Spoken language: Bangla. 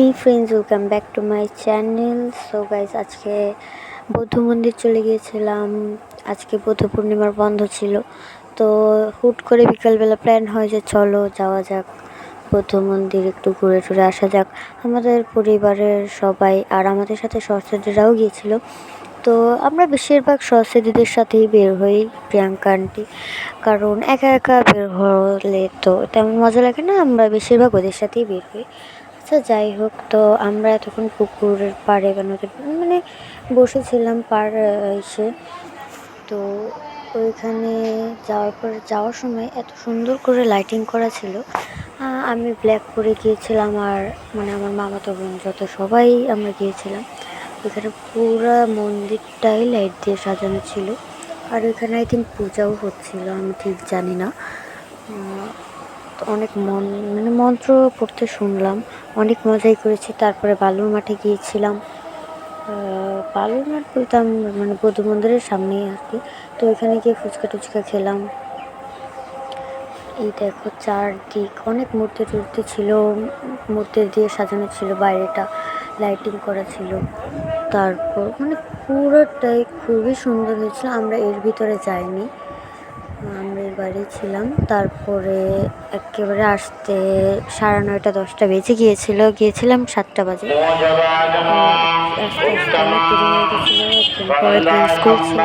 Hi friends welcome back to my channel so guys আজকে বৌদ্ধ মন্দির চলে গিয়েছিলাম। আজকে বৌদ্ধ পূর্ণিমার বন্ধ ছিল। তো হুট করে বিকালবেলা প্ল্যান হয় যে চলো যাওয়া যাক। বৌদ্ধ মন্দির একটু ঘুরে টুরে আসা যাক। আমাদের পরিবারের সবাই আর আমাদের সাথে সরস্বতীরাও গিয়েছিল। তো আমরা বেশিরভাগ সরস্বতীদের সাথেই বের হই, প্রিয়াঙ্কা আন্টি কারণ একা একা বের হলে তো তেমন মজা লাগে না। আমরা বেশিরভাগ ওদের সাথেই বের হই। আচ্ছা যাই হোক, তো আমরা এতক্ষণ পুকুরের পাড়ে বা নদীর মানে বসেছিলাম পাড় এসে। তো ওইখানে যাওয়ার পর, যাওয়ার সময় এত সুন্দর করে লাইটিং করা ছিল। আমি ব্ল্যাক পরে গিয়েছিলাম আর মানে আমার মামাতো বোন যত সবাই আমরা গিয়েছিলাম, ওইখানে পুরো মন্দিরটাই লাইট দিয়ে সাজানো ছিল। আর ওইখানে আই থিঙ্ক পূজাও হচ্ছিল, আমি ঠিক জানি না। অনেক মন মানে মন্ত্র পড়তে শুনলাম, অনেক মজাই করেছি। তারপরে বালুর মাঠে গিয়েছিলাম। বালুর মাঠ বলতে আমি মানে বৌদ্ধ মন্দিরের সামনেই আর কি। তো ওইখানে গিয়ে ফুচকা টুচকা খেলাম। এই দেখো চারদিক, অনেক মূর্তি টুর্তি ছিল। মূর্তি দিয়ে সাজানো ছিল, বাইরেটা লাইটিং করা ছিল। তারপর মানে পুরোটাই খুবই সুন্দর হয়েছিল। আমরা এর ভিতরে যাইনি। মামির বাড়ি ছিলাম। তারপরে একেবারে আসতে সাড়ে নয়টা দশটা বেজে গিয়েছিল। গিয়েছিলাম সাতটা বাজে। আস্তে আস্তে